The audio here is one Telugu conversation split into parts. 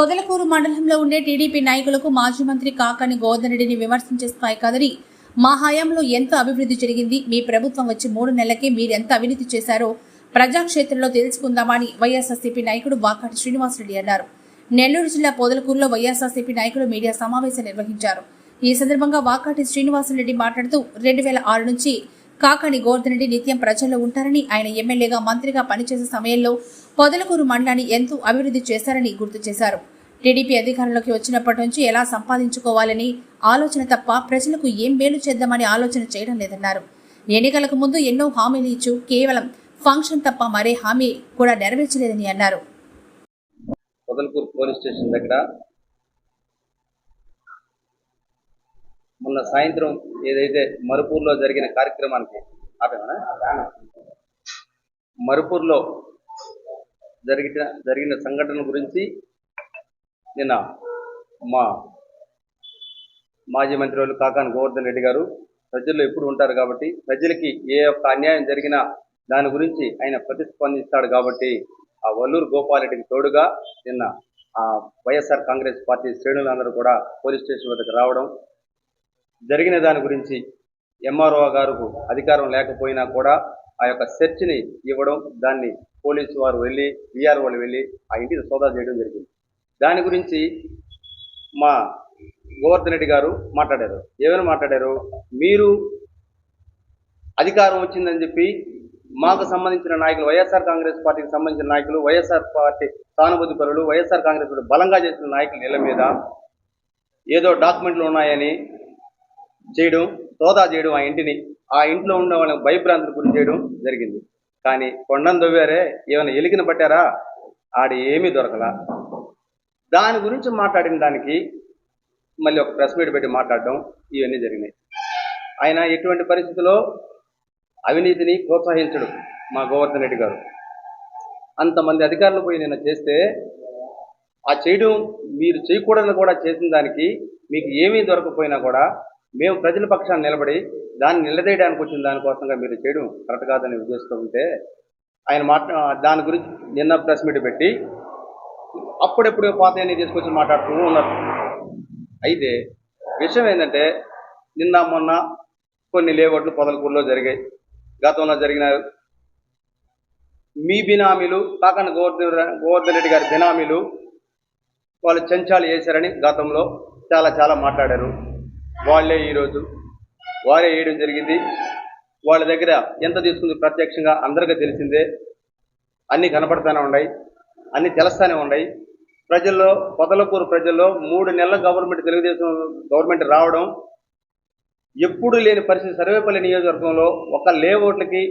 పొదలకూరు మండలంలో ఉండే టీడీపీ నాయకులకు మాజీ మంత్రి కాకాని గోవర్ధన్ రెడ్డిని విమర్శించే స్థాయి కాదని మా హయాంలో ఎంత అభివృద్ధి జరిగింది మీ ప్రభుత్వం వచ్చి మూడు నెలలకే మీరెంత అవినీతి చేశారో ప్రజాక్షేత్రంలో తెలుసుకుందామని వైఎస్ఆర్సీపీ నాయకుడు వాకాటి శ్రీనివాసరెడ్డి అన్నారు. నెల్లూరు జిల్లా పొదలకూరులో వైఎస్ఆర్సీపీ నాయకులు మీడియా సమావేశం నిర్వహించారు. ఈ సందర్భంగా వాకాటి శ్రీనివాసరెడ్డి మాట్లాడుతూ రెండు వేల ఆరు నుంచి కాకాని గోవర్ధన్ రెడ్డి నిత్యం ప్రజల్లో ఉంటారని ఆయన ఎమ్మెల్యేగా మంత్రిగా పనిచేసే సమయంలో పొదలకూరు మండలాన్ని ఎంతో అభివృద్ధి చేశారని గుర్తు చేశారు. టీడీపీ అధికారంలోకి వచ్చినప్పటి నుంచి ఎలా సంపాదించుకోవాలని ఆలోచన తప్ప ప్రజలకు ఏం మేలు చేద్దామని ఆలోచన చేయడం లేదన్నారు. ఎన్నికలకు ముందు ఎన్నో హామీలు ఇచ్చు కేవలం ఫంక్షన్ తప్ప మరే హామీ కూడా నెరవేర్చలేదని అన్నారు. పొదలకూరు పోలీస్ స్టేషన్ దగ్గర మొన్న సాయంత్రం ఏదైతే మరుపూర్లో జరిగిన కార్యక్రమానికి ఆపేమనా మరుపూర్లో జరిగిన జరిగిన సంఘటన గురించి నిన్న మా మాజీ మంత్రి వాళ్ళు కాకాని గోవర్ధన్ రెడ్డి గారు ప్రజల్లో ఎప్పుడు ఉంటారు కాబట్టి ప్రజలకి ఏ యొక్క అన్యాయం జరిగినా దాని గురించి ఆయన ప్రతిస్పందిస్తాడు కాబట్టి ఆ వల్లూరు గోపాలరెడ్డికి తోడుగా నిన్న ఆ వైఎస్ఆర్ కాంగ్రెస్ పార్టీ శ్రేణులందరూ కూడా పోలీస్ స్టేషన్ వద్దకు రావడం జరిగిన దాని గురించి ఎంఆర్ఓ గారు అధికారం లేకపోయినా కూడా ఆ యొక్క చర్చిని ఇవ్వడం దాన్ని పోలీసు వారు వెళ్ళి బీఆర్ వాళ్ళు వెళ్ళి ఆ ఇంటిని సోదా చేయడం జరిగింది. దాని గురించి మా గోవర్ధన్ రెడ్డి గారు మాట్లాడారు. ఏమైనా మాట్లాడారు? మీరు అధికారం వచ్చిందని చెప్పి మాకు సంబంధించిన నాయకులు వైఎస్ఆర్ కాంగ్రెస్ పార్టీకి సంబంధించిన నాయకులు వైఎస్ఆర్ పార్టీ సానుభూతి పరులు వైఎస్ఆర్ కాంగ్రెస్ బలంగా చేసిన నాయకుల ఇళ్ళ మీద ఏదో డాక్యుమెంట్లు ఉన్నాయని చేయడం సోదా చేయడం ఆ ఇంటిని ఆ ఇంట్లో ఉన్న వాళ్ళకి భయభ్రాంతులు గురి చేయడం జరిగింది. కానీ కొండను దొవ్వారే ఏమైనా ఎలికిన పట్టారా? ఆడ ఏమీ దొరకలా. దాని గురించి మాట్లాడిన దానికి మళ్ళీ ఒక ప్రెస్ మీట్ పెట్టి మాట్లాడడం ఇవన్నీ జరిగినాయి. ఆయన ఎటువంటి పరిస్థితుల్లో అవినీతిని ప్రోత్సహించడు మా గోవర్ధన్ రెడ్డి గారు. అంతమంది అధికారులు పోయి నిన్న చేస్తే ఆ చేయడం మీరు చేయకూడదని కూడా చేసిన దానికి మీకు ఏమీ దొరకపోయినా కూడా మేము ప్రజల పక్షాన్ని నిలబడి దాన్ని నిలదీయడానికి వచ్చిన దానికోసంగా మీరు చేయడం కరెక్ట్ కాదని ఉద్దేశిస్తూ ఉంటే ఆయన మాట్లా దాని గురించి నిన్న ప్రెస్ మీట్ పెట్టి అప్పుడెప్పుడు పాతయన్ని తీసుకొచ్చి మాట్లాడుతూ ఉన్నారు. అయితే విషయం ఏంటంటే నిన్న మొన్న కొన్ని లేఅవుట్లు పొదలకూరులో జరిగాయి. గతంలో జరిగిన మీ బినామీలు కాకన గోవర్ధన్ గోవర్ధన్ రెడ్డి గారి బినామీలు వాళ్ళు చెంచాలు వేశారని గతంలో చాలా చాలా మాట్లాడారు. వాళ్ళే ఈరోజు. వారే వేయడం జరిగింది. వాళ్ళ దగ్గర ఎంత తీసుకుంది ప్రత్యక్షంగా అందరికీ తెలిసిందే. అన్నీ కనపడతానే ఉన్నాయి. అన్నీ తెలుస్తానే ఉన్నాయి. ప్రజల్లో పొదలకూరు ప్రజల్లో మూడు నెలల గవర్నమెంట్ తెలుగుదేశం గవర్నమెంట్ రావడం ఎప్పుడు లేని పరిస్థితి. సర్వేపల్లి నియోజకవర్గంలో ఒక లేఅవుట్లకి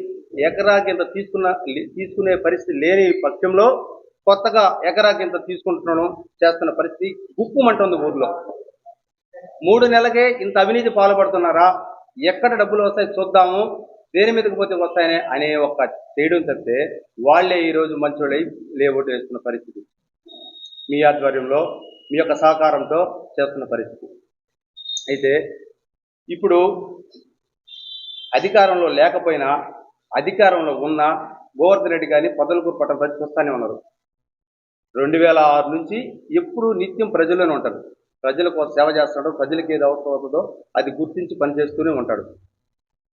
ఎకరాకి ఇంత తీసుకున్న తీసుకునే పరిస్థితి లేని పక్షంలో కొత్తగా ఎకరాకి ఇంత తీసుకుంటున్నాను చేస్తున్న పరిస్థితి గుప్పుమంటుంది ఊర్లో. మూడు నెలలకే ఇంత అవినీతి పాల్పడుతున్నారా? ఎక్కడ డబ్బులు వస్తాయి చూద్దాము. దేని మీదకి పోతే వస్తాయనే అనే ఒక చేయడం తప్పితే వాళ్ళే ఈరోజు మంచోళ్ళై లేఅవుట్ వేస్తున్న పరిస్థితి. మీ ఆధ్వర్యంలో మీ యొక్క సహకారంతో చేస్తున్న పరిస్థితి. అయితే ఇప్పుడు అధికారంలో లేకపోయినా అధికారంలో ఉన్న గోవర్ధన్ రెడ్డి గారిని పొదలకూరు పట్టణ ప్రజలు వస్తూనే ఉన్నారు. రెండు వేల ఆరు నుంచి ఎప్పుడు నిత్యం ప్రజల్లోనే ఉంటారు. ప్రజల కోసం సేవ చేస్తాడు ప్రజలకు ఏది అవసరం అవుతుందో అది గుర్తించి పనిచేస్తూనే ఉంటాడు.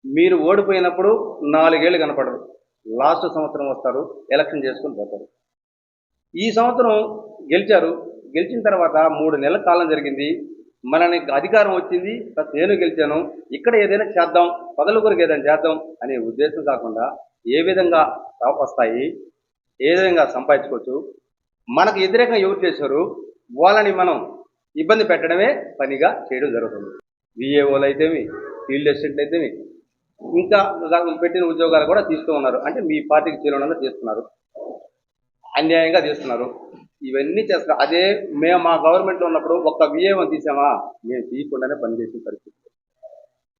మీరు ఓడిపోయినప్పుడు నాలుగేళ్ళు కనపడరు. లాస్ట్ సంవత్సరం వస్తారు ఎలక్షన్ చేసుకొని పోతారు. ఈ సంవత్సరం గెలిచారు. గెలిచిన తర్వాత మూడు నెలల కాలం జరిగింది. మనని అధికారం వచ్చింది. ప్లస్ నేను గెలిచాను. ఇక్కడ ఏదైనా చేద్దాం పదలుగురికి ఏదైనా చేద్దాం అనే ఉద్దేశం కాకుండా ఏ విధంగా వస్తాయి ఏ విధంగా సంపాదించుకోవచ్చు మనకు వ్యతిరేకంగా ఎవరు చేశారు వాళ్ళని మనం ఇబ్బంది పెట్టడమే పనిగా చేయడం జరుగుతుంది. విఏఓలు అయితేమి ఫీల్డ్ అసిస్టెంట్ అయితేమి ఇంకా పెట్టిన ఉద్యోగాలు కూడా తీస్తూ ఉన్నారు. అంటే మీ పార్టీకి చేరువనంగా చేస్తున్నారు. అన్యాయంగా చేస్తున్నారు. ఇవన్నీ చేస్తారు అదే మేము మా గవర్నమెంట్లో ఉన్నప్పుడు ఒక్క విఏఓ తీసామా? మేము తీయకుండానే పనిచేసిన పరిస్థితి.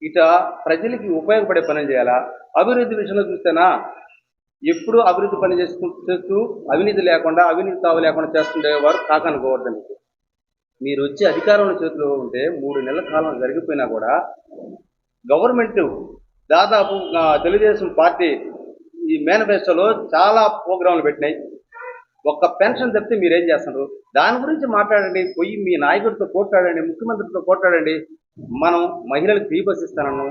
ఇట ప్రజలకి ఉపయోగపడే పని చేయాలా? అభివృద్ధి విషయంలో చూస్తేనా? ఎప్పుడు అభివృద్ధి పని చేసుకు చేస్తూ అవినీతి లేకుండా అవినీతి తావు లేకుండా చేస్తుండేవారు కాకాని గోవర్ధన్ మీరు వచ్చి అధికారంలో చేతిలో ఉంటే మూడు నెలల కాలం జరిగిపోయినా కూడా గవర్నమెంట్ దాదాపు తెలుగుదేశం పార్టీ ఈ మేనిఫెస్టోలో చాలా ప్రోగ్రాంలు పెట్టినాయి. ఒక్క పెన్షన్ చెప్తే మీరేం చేస్తున్నారు? దాని గురించి మాట్లాడండి పోయి మీ నాయకుడితో పోట్లాడండి ముఖ్యమంత్రితో పోట్లాడండి. మనం మహిళలకు ఫ్రీ బస్ ఇస్తానన్నాం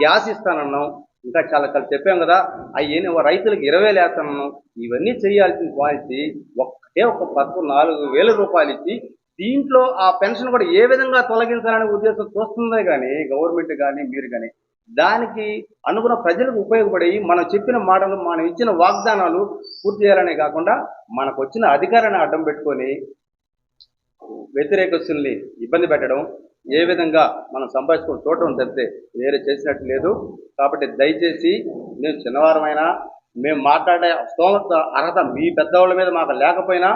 గ్యాస్ ఇస్తానన్నాం ఇంకా చాలా చాలా చెప్పాం కదా అయ్యి రైతులకు ఇరవై వేలు వేస్తానన్నాం. ఇవన్నీ చేయాల్సిన పాలసీ ఒక్కటే ఒక పదకొండు నాలుగు వేల రూపాయలు ఇచ్చి దీంట్లో ఆ పెన్షన్ కూడా ఏ విధంగా తొలగించాలనే ఉద్దేశం చూస్తుందే కానీ గవర్నమెంట్ కానీ మీరు కానీ దానికి అనుగుణ ప్రజలకు ఉపయోగపడి మనం చెప్పిన మాటలు మనం ఇచ్చిన వాగ్దానాలు పూర్తి చేయాలనే కాకుండా మనకు వచ్చిన అధికారాన్ని అడ్డం పెట్టుకొని వ్యతిరేకస్తుల్ని ఇబ్బంది పెట్టడం ఏ విధంగా మనం సంపాదించుకొని చూడటం తప్పితే వేరే చేసినట్టు లేదు. కాబట్టి దయచేసి మేము చిన్నవారమైనా మేము మాట్లాడే స్తోమత అర్హత మీ పెద్దవాళ్ళ మీద మాకు లేకపోయినా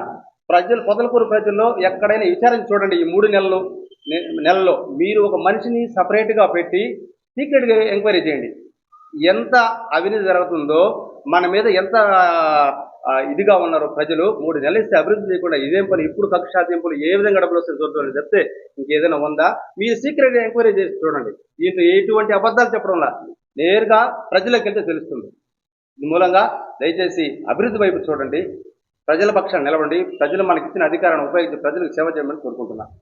ప్రజలు పొదలకూరు ప్రజల్లో ఎక్కడైనా విచారించి చూడండి ఈ మూడు నెలలు నెలలో. మీరు ఒక మనిషిని సపరేట్గా పెట్టి సీక్రెట్గా ఎంక్వైరీ చేయండి. ఎంత అవినీతి జరుగుతుందో మన మీద ఎంత ఇదిగా ఉన్నారు ప్రజలు మూడు నెలలు ఇస్తే అభివృద్ధి చేయకుండా ఇదేం పని ఇప్పుడు కక్ష సాధింపులు ఏ విధంగా డబ్బులు వస్తాయి చూద్దామని చెప్తే ఇంకేదైనా ఉందా? మీరు సీక్రెట్ ఎంక్వైరీ చేసి చూడండి. దీంట్లో ఎటువంటి అబద్ధాలు చెప్పడంలా నేరుగా ప్రజలకు వెళ్తే తెలుస్తుంది. దీని మూలంగా దయచేసి అభివృద్ధి వైపు చూడండి. ప్రజల పక్షాన్ని నిలవండి ప్రజలు మనకి ఇచ్చిన అధికారాన్ని ఉపయోగించి ప్రజలకు సేవ చేయమని కోరుకుంటున్నాను